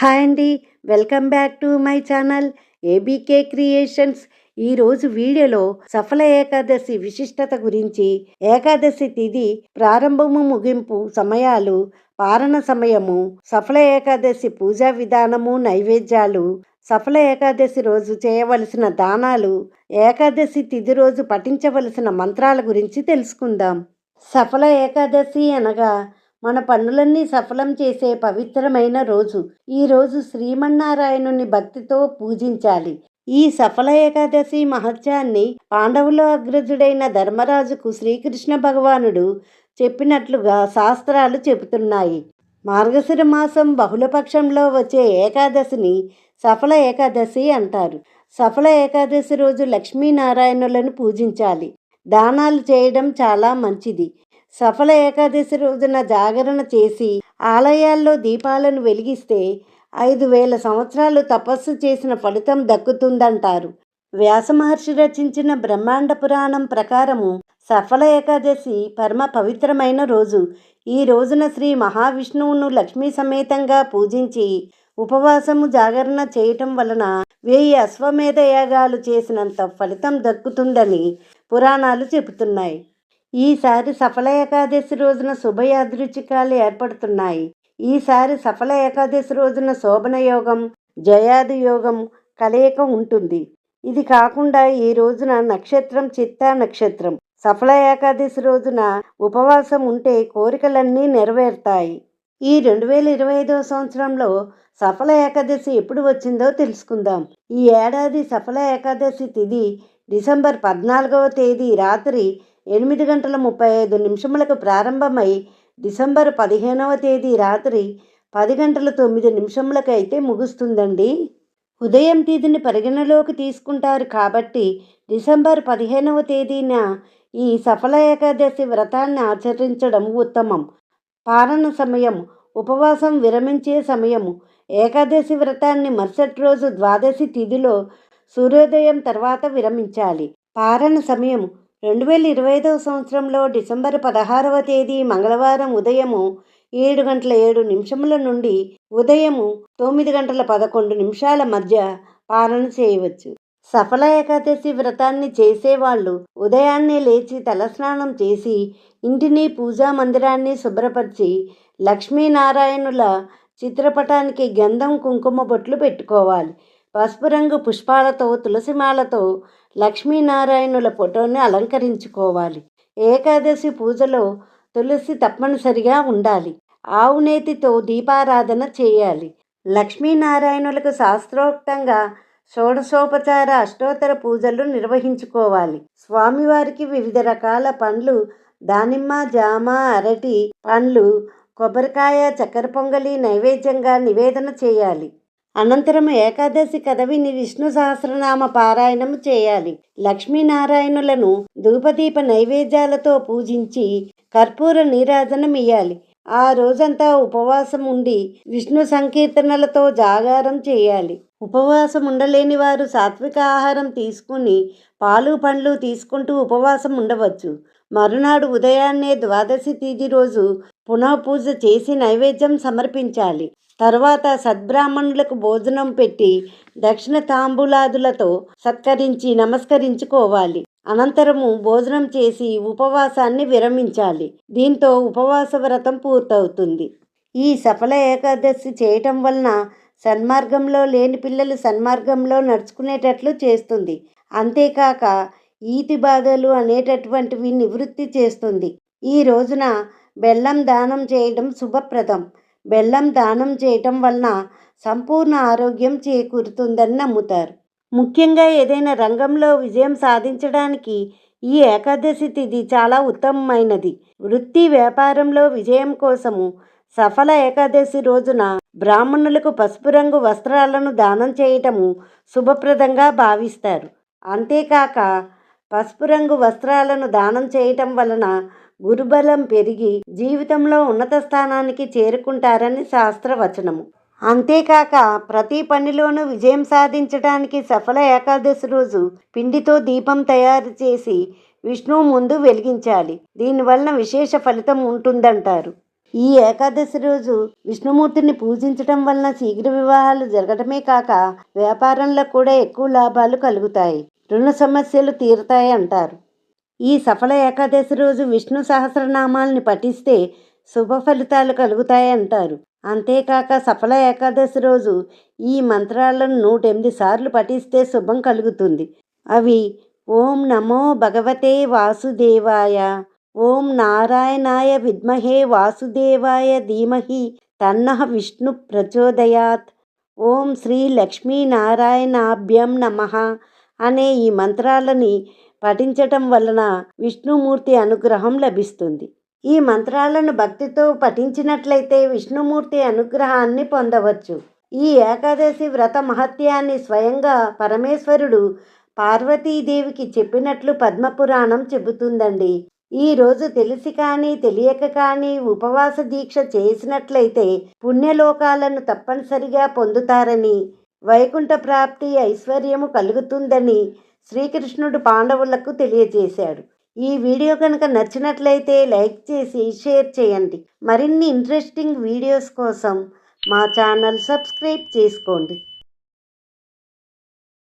Hi అండి welcome back to my channel ABK creations. ఈరోజు వీడియోలో సఫల ఏకాదశి విశిష్టత గురించి ఏకాదశి తిథి ప్రారంభము ముగింపు సమయాలు పారణ సమయము సఫల ఏకాదశి పూజా విధానము నైవేద్యాలు సఫల ఏకాదశి రోజు చేయవలసిన దానాలు ఏకాదశి తిథి రోజు పఠించవలసిన మంత్రాల గురించి తెలుసుకుందాం. సఫల ఏకాదశి అనగా మన పనులన్నీ సఫలం చేసే పవిత్రమైన రోజు. ఈ రోజు శ్రీమన్నారాయణుని భక్తితో పూజించాలి. ఈ సఫల ఏకాదశి మహత్యాన్ని పాండవుల అగ్రజుడైన ధర్మరాజుకు శ్రీకృష్ణ భగవానుడు చెప్పినట్లుగా శాస్త్రాలు చెబుతున్నాయి. మార్గశిర మాసం బహుళపక్షంలో వచ్చే ఏకాదశిని సఫల ఏకాదశి అంటారు. సఫల ఏకాదశి రోజు లక్ష్మీనారాయణులను పూజించాలి. దానాలు చేయడం చాలా మంచిది. సఫల ఏకాదశి రోజున జాగరణ చేసి ఆలయాల్లో దీపాలను వెలిగిస్తే ఐదు వేల సంవత్సరాలు తపస్సు చేసిన ఫలితం దక్కుతుందంటారు. వ్యాస మహర్షి రచించిన బ్రహ్మాండ పురాణం ప్రకారము సఫల ఏకాదశి పరమ పవిత్రమైన రోజు. ఈ రోజున శ్రీ మహావిష్ణువును లక్ష్మీ సమేతంగా పూజించి ఉపవాసము జాగరణ చేయటం వలన వెయ్యి అశ్వమేధ యాగాలు చేసినంత ఫలితం దక్కుతుందని పురాణాలు చెబుతున్నాయి. ఈసారి సఫల ఏకాదశి రోజున శుభయాదృచికాలు ఏర్పడుతున్నాయి. ఈసారి సఫల ఏకాదశి రోజున శోభన యోగం జయాది యోగం కలయిక ఉంటుంది. ఇది కాకుండా ఈ రోజున నక్షత్రం చిత్తా నక్షత్రం. సఫల ఏకాదశి రోజున ఉపవాసం ఉంటే కోరికలన్నీ నెరవేరుతాయి. ఈ రెండు వేల ఇరవై ఐదవ సంవత్సరంలో సఫల ఏకాదశి ఎప్పుడు వచ్చిందో తెలుసుకుందాం. ఈ ఏడాది సఫల ఏకాదశి తిథి డిసెంబర్ పద్నాలుగవ తేదీ రాత్రి ఎనిమిది గంటల ముప్పై ఐదు నిమిషములకు ప్రారంభమై డిసెంబర్ పదిహేనవ తేదీ రాత్రి పది గంటల తొమ్మిది నిమిషములకు అయితే ముగుస్తుందండి. ఉదయం తేదీని పరిగణలోకి తీసుకుంటారు కాబట్టి డిసెంబర్ పదిహేనవ తేదీన ఈ సఫల ఏకాదశి వ్రతాన్ని ఆచరించడం ఉత్తమం. పాలన సమయం ఉపవాసం విరమించే సమయము. ఏకాదశి వ్రతాన్ని మరుసటి రోజు ద్వాదశి తిథిలో సూర్యోదయం తర్వాత విరమించాలి. పారణ సమయం రెండు వేల ఇరవై ఐదవ సంవత్సరంలో డిసెంబర్ పదహారవ తేదీ మంగళవారం ఉదయము ఏడు గంటల ఏడు నిమిషముల నుండి ఉదయము తొమ్మిది గంటల పదకొండు నిమిషాల మధ్య పాలన చేయవచ్చు. సఫల ఏకాదశి వ్రతాన్ని చేసేవాళ్ళు ఉదయాన్నే లేచి తలస్నానం చేసి ఇంటిని పూజా మందిరాన్ని శుభ్రపరిచి లక్ష్మీనారాయణుల చిత్రపటానికి గంధం కుంకుమ బొట్లు పెట్టుకోవాలి. పసుపు రంగు పుష్పాలతో తులసిమాలతో లక్ష్మీనారాయణుల ఫోటోని అలంకరించుకోవాలి. ఏకాదశి పూజలో తులసి తప్పనిసరిగా ఉండాలి. ఆవు నేతితో దీపారాధన చేయాలి. లక్ష్మీనారాయణులకు శాస్త్రోక్తంగా షోడశోపచార అష్టోత్తర పూజలు నిర్వహించుకోవాలి. స్వామివారికి వివిధ రకాల పండ్లు దానిమ్మ జామ అరటి పండ్లు కొబ్బరికాయ చక్కెర పొంగలి నైవేద్యంగా నివేదన చేయాలి. అనంతరం ఏకాదశి కదవిని విష్ణు సహస్రనామ పారాయణం చేయాలి. లక్ష్మీనారాయణులను ధూపదీప నైవేద్యాలతో పూజించి కర్పూర నీరాజనం ఆ రోజంతా ఉపవాసం ఉండి విష్ణు సంకీర్తనలతో జాగారం చేయాలి. ఉపవాసం ఉండలేని వారు సాత్విక ఆహారం తీసుకుని పాలు పండ్లు తీసుకుంటూ ఉపవాసం ఉండవచ్చు. మరునాడు ఉదయాన్నే ద్వాదశి తేదీ రోజు పునః పూజ చేసి నైవేద్యం సమర్పించాలి. తర్వాత సద్బ్రాహ్మణులకు భోజనం పెట్టి దక్షిణ తాంబూలాదులతో సత్కరించి నమస్కరించుకోవాలి. అనంతరము భోజనం చేసి ఉపవాసాన్ని విరమించాలి. దీంతో ఉపవాస వ్రతం పూర్తవుతుంది. ఈ సఫల ఏకాదశి చేయటం వలన సన్మార్గంలో లేని పిల్లలు సన్మార్గంలో నడుచుకునేటట్లు చేస్తుంది. అంతేకాక ఈతి బాధలు అనేటటువంటివి నివృత్తి చేస్తుంది. ఈ రోజున బెల్లం దానం చేయడం శుభప్రదం. బెల్లం దానం చేయటం వలన సంపూర్ణ ఆరోగ్యం చేకూరుతుందని నమ్ముతారు. ముఖ్యంగా ఏదైనా రంగంలో విజయం సాధించడానికి ఈ ఏకాదశి తిథి చాలా ఉత్తమమైనది. వృత్తి వ్యాపారంలో విజయం కోసము సఫల ఏకాదశి రోజున బ్రాహ్మణులకు పసుపు రంగు వస్త్రాలను దానం చేయటము శుభప్రదంగా భావిస్తారు. అంతేకాక పసుపు రంగు వస్త్రాలను దానం చేయటం వలన గురుబలం పెరిగి జీవితంలో ఉన్నత స్థానానికి చేరుకుంటారని శాస్త్రవచనము. అంతేకాక ప్రతి పనిలోనూ విజయం సాధించడానికి సఫల ఏకాదశి రోజు పిండితో దీపం తయారు చేసి విష్ణువు ముందు వెలిగించాలి. దీనివలన విశేష ఫలితం ఉంటుందంటారు. ఈ ఏకాదశి రోజు విష్ణుమూర్తిని పూజించటం వలన శీఘ్ర వివాహాలు జరగటమే కాక వ్యాపారంలో కూడా ఎక్కువ లాభాలు కలుగుతాయి. రుణ సమస్యలు తీరుతాయి అంటారు. ఈ సఫల ఏకాదశి రోజు విష్ణు సహస్రనామాల్ని పఠిస్తే శుభ ఫలితాలు కలుగుతాయంటారు. అంతేకాక సఫల ఏకాదశి రోజు ఈ మంత్రాలను నూట ఎనిమిది సార్లు పఠిస్తే శుభం కలుగుతుంది. అవి ఓం నమో భగవతే వాసుదేవాయ ఓం నారాయణాయ విద్మహే వాసుదేవాయ ధీమహి తన్నః విష్ణు ప్రచోదయాత్ ఓం శ్రీ లక్ష్మీనారాయణాభ్యం నమ అనే ఈ మంత్రాలని పఠించటం వలన విష్ణుమూర్తి అనుగ్రహం లభిస్తుంది. ఈ మంత్రాలను భక్తితో పఠించినట్లయితే విష్ణుమూర్తి అనుగ్రహాన్ని పొందవచ్చు. ఈ ఏకాదశి వ్రత మహత్యాన్ని స్వయంగా పరమేశ్వరుడు పార్వతీదేవికి చెప్పినట్లు పద్మపురాణం చెబుతుందండి. ఈ రోజు తెలిసి కానీ తెలియక కానీ ఉపవాస దీక్ష చేసినట్లయితే పుణ్యలోకాలను తప్పనిసరిగా పొందుతారని వైకుంఠ ప్రాప్తి ఐశ్వర్యము కలుగుతుందని శ్రీకృష్ణుడు పాండవులకు తెలియజేశాడు. ఈ వీడియో కనుక నచ్చినట్లయితే లైక్ చేసి షేర్ చేయండి. మరిన్ని ఇంట్రెస్టింగ్ వీడియోస్ కోసం మా ఛానల్ సబ్స్క్రైబ్ చేసుకోండి.